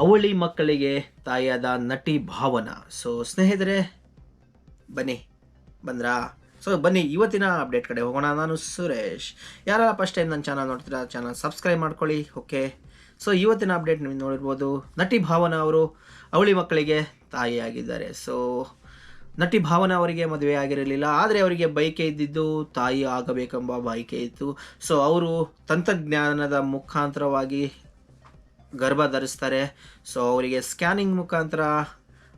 ಅವಳಿ ಮಕ್ಕಳಿಗೆ ತಾಯಿಯಾದ ನಟಿ ಭಾವನಾ. ಸೊ ಸ್ನೇಹಿತರೆ, ಬನ್ನಿ. ಬಂದ್ರಾ? ಸೊ ಬನ್ನಿ, ಇವತ್ತಿನ ಅಪ್ಡೇಟ್ ಕಡೆ ಹೋಗೋಣ. ನಾನು ಸುರೇಶ್. ಯಾರೆಲ್ಲ ಫಸ್ಟ್ ಟೈಮ್ ನನ್ನ ಚಾನಲ್ ನೋಡ್ತೀರಾ ಚಾನಲ್ ಸಬ್ಸ್ಕ್ರೈಬ್ ಮಾಡ್ಕೊಳ್ಳಿ. ಓಕೆ ಸೊ ಇವತ್ತಿನ ಅಪ್ಡೇಟ್ ನೀವು ನೋಡಿರ್ಬೋದು, ನಟಿ ಭಾವನಾ ಅವರು ಅವಳಿ ಮಕ್ಕಳಿಗೆ ತಾಯಿಯಾಗಿದ್ದಾರೆ. ಸೊ ನಟಿ ಭಾವನಾ ಅವರಿಗೆ ಮದುವೆ ಆಗಿರಲಿಲ್ಲ. ಆದರೆ ಅವರಿಗೆ ಬೈಕೆ ಇದ್ದಿದ್ದು ತಾಯಿ ಆಗಬೇಕೆಂಬ ಬಯಕೆ ಇತ್ತು. ಸೊ ಅವರು ತಂತ್ರಜ್ಞಾನದ ಮುಖಾಂತರವಾಗಿ ಗರ್ಭ ಧರಿಸ್ತಾರೆ. ಸೊ ಅವರಿಗೆ ಸ್ಕ್ಯಾನಿಂಗ್ ಮುಖಾಂತರ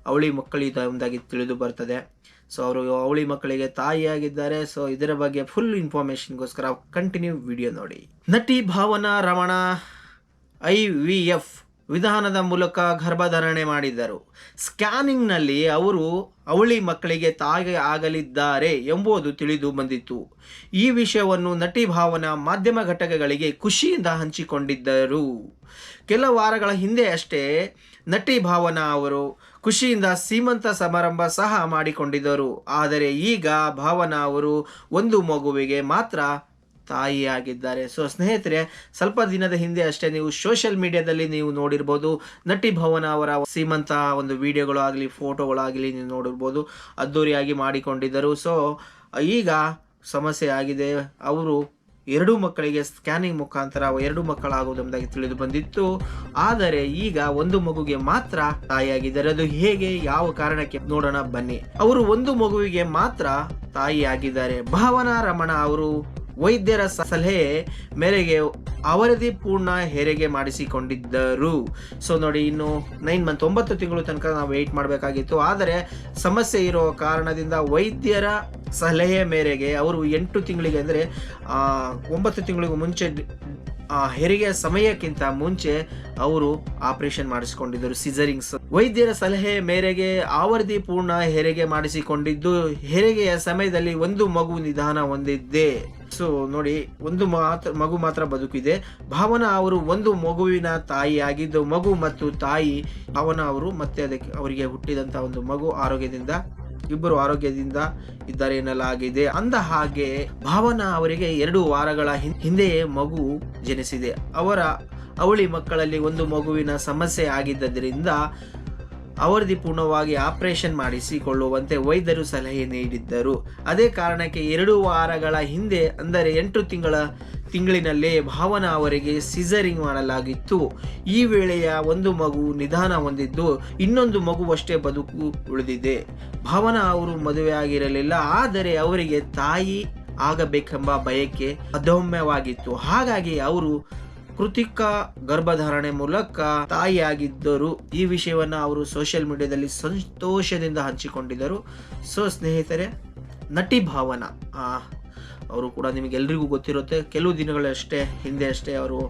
ಅವಳಿ ಮಕ್ಕಳಿದ ಒಂದಾಗಿ ತಿಳಿದು ಬರ್ತದೆ. ಸೊ ಅವರು ಅವಳಿ ಮಕ್ಕಳಿಗೆ ತಾಯಿಯಾಗಿದ್ದಾರೆ. ಸೊ ಇದರ ಬಗ್ಗೆ ಫುಲ್ ಇನ್ಫಾರ್ಮೇಷನ್ಗೋಸ್ಕರ ಕಂಟಿನ್ಯೂ ವಿಡಿಯೋ ನೋಡಿ. ನಟಿ Bhavana Ramana I V F ವಿಧಾನದ ಮೂಲಕ ಗರ್ಭಧಾರಣೆ ಮಾಡಿದ್ದರು. ಸ್ಕ್ಯಾನಿಂಗ್ನಲ್ಲಿ ಅವರು ಅವಳಿ ಮಕ್ಕಳಿಗೆ ತಾಯಿ ಆಗಲಿದ್ದಾರೆ ಎಂಬುದು ತಿಳಿದು ಬಂದಿತ್ತು. ಈ ವಿಷಯವನ್ನು ನಟಿ ಭಾವನಾ ಮಾಧ್ಯಮ ಘಟಕಗಳಿಗೆ ಖುಷಿಯಿಂದ ಹಂಚಿಕೊಂಡಿದ್ದರು. ಕೆಲ ವಾರಗಳ ಹಿಂದೆ ಅಷ್ಟೇ ನಟಿ ಭಾವನಾ ಅವರು ಖುಷಿಯಿಂದ ಸೀಮಂತ ಸಮಾರಂಭ ಸಹ ಮಾಡಿಕೊಂಡಿದ್ದರು. ಆದರೆ ಈಗ ಭಾವನಾ ಅವರು ಒಂದು ಮಗುವಿಗೆ ಮಾತ್ರ ತಾಯಿಯಾಗಿದ್ದಾರೆ. ಸೊ ಸ್ನೇಹಿತರೆ, ಸ್ವಲ್ಪ ದಿನದ ಹಿಂದೆ ಅಷ್ಟೇ ನೀವು ಸೋಷಿಯಲ್ ಮೀಡಿಯಾದಲ್ಲಿ ನೀವು ನೋಡಿರ್ಬೋದು, ನಟಿ ಭವನ ಅವರ ಸೀಮಂತ ಒಂದು ವಿಡಿಯೋಗಳು ಆಗಲಿ ಫೋಟೋಗಳಾಗಲಿ ನೀವು ನೋಡಿರ್ಬೋದು, ಅದ್ದೂರಿಯಾಗಿ ಮಾಡಿಕೊಂಡಿದ್ದರು. ಸೊ ಈಗ ಸಮಸ್ಯೆ ಆಗಿದೆ. ಅವರು ಎರಡು ಮಕ್ಕಳಿಗೆ ಸ್ಕ್ಯಾನಿಂಗ್ ಮುಖಾಂತರ ಎರಡು ಮಕ್ಕಳಾಗುವುದೆಂಬುದಾಗಿ ತಿಳಿದು ಬಂದಿತ್ತು. ಆದರೆ ಈಗ ಒಂದು ಮಗುಗೆ ಮಾತ್ರ ತಾಯಿಯಾಗಿದ್ದಾರೆ. ಅದು ಹೇಗೆ, ಯಾವ ಕಾರಣಕ್ಕೆ ನೋಡೋಣ ಬನ್ನಿ. ಅವರು ಒಂದು ಮಗುವಿಗೆ ಮಾತ್ರ ತಾಯಿಯಾಗಿದ್ದಾರೆ. ಭಾವನಾ ರಮಣ ಅವರು ವೈದ್ಯರ ಸಲಹೆ ಮೇರೆಗೆ ಅವರದಿ ಪೂರ್ಣ ಹೆರಿಗೆ ಮಾಡಿಸಿಕೊಂಡಿದ್ದರು. ಸೊ ನೋಡಿ, ಇನ್ನು ನೈನ್ ಮಂತ್ ಒಂಬತ್ತು ತಿಂಗಳು ತನಕ ನಾವು ವೆಯ್ಟ್ ಮಾಡಬೇಕಾಗಿತ್ತು. ಆದರೆ, ಸಮಸ್ಯೆ ಇರೋ ಕಾರಣದಿಂದ ವೈದ್ಯರ ಸಲಹೆ ಮೇರೆಗೆ ಅವರು ಎಂಟು ತಿಂಗಳಿಗೆ ಅಂದರೆ ಒಂಬತ್ತು ತಿಂಗಳಿಗೂ ಮುಂಚೆ ಆ ಹೆರಿಗೆ ಸಮಯಕ್ಕಿಂತ ಮುಂಚೆ ಅವರು ಆಪರೇಷನ್ ಮಾಡಿಸಿಕೊಂಡಿದ್ದರು ಸಿಜರಿಂಗ್ಸ್ ವೈದ್ಯರ ಸಲಹೆ ಮೇರೆಗೆ ಆವರ್ತಿ ಪೂರ್ಣ ಹೆರಿಗೆ ಮಾಡಿಸಿಕೊಂಡಿದ್ದು, ಹೆರಿಗೆಯ ಸಮಯದಲ್ಲಿ ಒಂದು ಮಗು ನಿಧಾನ ಹೊಂದಿದ್ದೆ. ಸೊ, ನೋಡಿ, ಒಂದು ಮಾತ್ರ ಮಗು ಮಾತ್ರ ಬದುಕಿದೆ. ಭಾವನಾ ಅವರು ಒಂದು ಮಗುವಿನ ತಾಯಿ ಆಗಿದ್ದು ಮಗು ಮತ್ತು ತಾಯಿ, ಭಾವನಾ ಅವರು ಮತ್ತೆ ಅದಕ್ಕೆ, ಅವರಿಗೆ ಹುಟ್ಟಿದಂತ ಒಂದು ಮಗು ಆರೋಗ್ಯದಿಂದ ಇಬ್ಬರು ಆರೋಗ್ಯದಿಂದ ಇದ್ದಾರೆ ಎನ್ನಲಾಗಿದೆ. ಅಂದ ಹಾಗೆ ಭಾವನಾ ಅವರಿಗೆ ಎರಡು ವಾರಗಳ ಹಿಂದೆಯೇ ಮಗು ಜನಿಸಿದೆ. ಅವರ ಅವಳಿ ಮಕ್ಕಳಲ್ಲಿ ಒಂದು ಮಗುವಿನ ಸಮಸ್ಯೆ ಆಗಿದ್ದರಿಂದ ಅವರದಿ ಪೂರ್ಣವಾಗಿ ಆಪರೇಷನ್ ಮಾಡಿಸಿಕೊಳ್ಳುವಂತೆ ವೈದ್ಯರು ಸಲಹೆ ನೀಡಿದ್ದರು. ಅದೇ ಕಾರಣಕ್ಕೆ ಎರಡು ವಾರಗಳ ಹಿಂದೆ ಅಂದರೆ ಎಂಟು ತಿಂಗಳ ತಿಂಗಳಿನಲ್ಲೇ ಭಾವನಾ ಅವರಿಗೆ ಸಿಸರಿಂಗ್ ಮಾಡಲಾಗಿತ್ತು. ಈ ವೇಳೆಯ ಒಂದು ಮಗು ನಿಧಾನ ಹೊಂದಿದ್ದು ಇನ್ನೊಂದು ಮಗುವಷ್ಟೇ ಬದುಕು ಉಳಿದಿದೆ. ಭಾವನಾ ಅವರು ಮದುವೆಯಾಗಿರಲಿಲ್ಲ, ಆದರೆ ಅವರಿಗೆ ತಾಯಿ ಆಗಬೇಕೆಂಬ ಬಯಕೆ ಅದೌಮ್ಯವಾಗಿತ್ತು ಹಾಗಾಗಿ ಅವರು ಕೃತಿಕ ಗರ್ಭಧಾರಣೆ ಮೂಲಕ ತಾಯಿಯಾಗಿದ್ದರು. ಈ ವಿಷಯವನ್ನು ಅವರು ಸೋಷಿಯಲ್ ಮೀಡಿಯಾದಲ್ಲಿ ಸಂತೋಷದಿಂದ ಹಂಚಿಕೊಂಡಿದ್ದರು. ಸೊ ಸ್ನೇಹಿತರೆ, ನಟಿ ಭಾವನಾ ಅವರು ಕೂಡ ನಿಮಗೆಲ್ಲರಿಗೂ ಗೊತ್ತಿರುತ್ತೆ. ಕೆಲವು ದಿನಗಳಷ್ಟೇ ಹಿಂದೆ ಅಷ್ಟೇ ಅವರು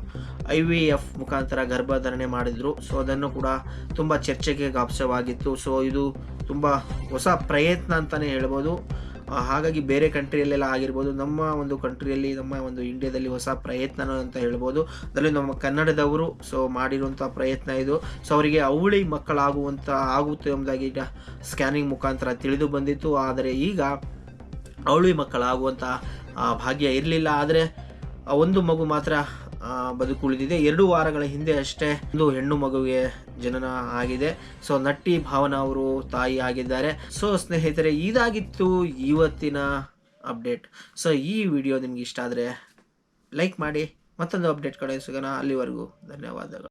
ಐ ವಿ ಎಫ್ ಮುಖಾಂತರ ಗರ್ಭಧಾರಣೆ ಮಾಡಿದರು. ಸೊ ಅದನ್ನು ಕೂಡ ತುಂಬ ಚರ್ಚೆಗೆ ಗಾಪ್ಸವಾಗಿತ್ತು. ಸೊ ಇದು ತುಂಬ ಹೊಸ ಪ್ರಯತ್ನ ಅಂತಲೇ ಹೇಳ್ಬೋದು. ಹಾಗಾಗಿ ಬೇರೆ ಕಂಟ್ರಿಯಲ್ಲೆಲ್ಲ ಆಗಿರ್ಬೋದು. ನಮ್ಮ ಒಂದು ಕಂಟ್ರಿಯಲ್ಲಿ, ನಮ್ಮ ಒಂದು ಇಂಡಿಯಾದಲ್ಲಿ ಹೊಸ ಪ್ರಯತ್ನ ಅಂತ ಹೇಳ್ಬೋದು. ಅದರಲ್ಲಿ ನಮ್ಮ ಕನ್ನಡದವರು ಸೊ ಮಾಡಿರುವಂಥ ಪ್ರಯತ್ನ ಇದು. ಸೊ ಅವರಿಗೆ ಅವಳಿ ಮಕ್ಕಳಾಗುವಂಥ, ಆಗುತ್ತೆ ಎಂಬುದಾಗಿ ಸ್ಕ್ಯಾನಿಂಗ್ ಮುಖಾಂತರ ತಿಳಿದು ಬಂದಿತ್ತು. ಆದರೆ ಈಗ ಅವಳಿ ಮಕ್ಕಳಾಗುವಂಥ ಭಾಗ್ಯ ಇರಲಿಲ್ಲ. ಆದರೆ ಒಂದು ಮಗು ಮಾತ್ರ ಬದುಕುಳಿದಿದೆ. ಎರಡು ವಾರಗಳ ಹಿಂದೆ ಅಷ್ಟೇ ಒಂದು ಹೆಣ್ಣು ಮಗುವಿಗೆ ಜನನ ಆಗಿದೆ. ಸೊ ನಟ್ಟಿ ಭಾವನಾ ಅವರು ತಾಯಿ ಆಗಿದ್ದಾರೆ. ಸೊ ಸ್ನೇಹಿತರೆ, ಇದಾಗಿತ್ತು ಇವತ್ತಿನ ಅಪ್ಡೇಟ್. ಸೊ ಈ ವಿಡಿಯೋ ನಿಮ್ಗೆ ಇಷ್ಟ ಆದರೆ ಲೈಕ್ ಮಾಡಿ. ಮತ್ತೊಂದು ಅಪ್ಡೇಟ್ ಕಡೆ ಸಿಗೋಣ. ಅಲ್ಲಿವರೆಗೂ ಧನ್ಯವಾದಗಳು.